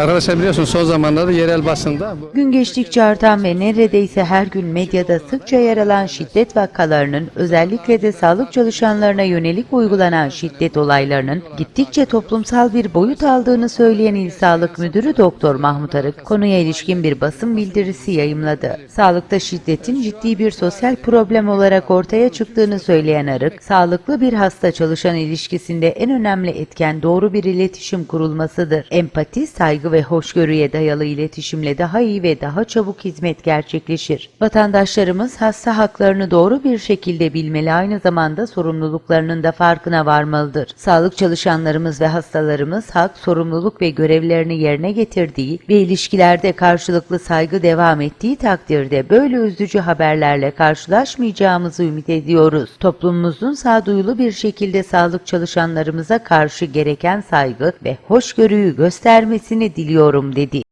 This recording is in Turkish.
Arkadaşlar biliyorsunuz son zamanlarda yerel basında Gün geçtikçe artan ve neredeyse her gün medyada sıkça yer alan şiddet vakalarının özellikle de sağlık çalışanlarına yönelik uygulanan şiddet olaylarının gittikçe toplumsal bir boyut aldığını söyleyen İl Sağlık Müdürü Doktor Mahmut Arık konuya ilişkin bir basın bildirisi yayımladı. Sağlıkta şiddetin ciddi bir sosyal problem olarak ortaya çıktığını söyleyen Arık, sağlıklı bir hasta çalışan ilişkisinde en önemli etken doğru bir iletişim kurulmasıdır. Empati, ve hoşgörüye dayalı iletişimle daha iyi ve daha çabuk hizmet gerçekleşir. Vatandaşlarımız hasta haklarını doğru bir şekilde bilmeli aynı zamanda sorumluluklarının da farkına varmalıdır. Sağlık çalışanlarımız ve hastalarımız hak, sorumluluk ve görevlerini yerine getirdiği ve ilişkilerde karşılıklı saygı devam ettiği takdirde böyle üzücü haberlerle karşılaşmayacağımızı ümit ediyoruz. Toplumumuzun sağduyulu bir şekilde sağlık çalışanlarımıza karşı gereken saygı ve hoşgörüyü göstermesini diliyorum dedi.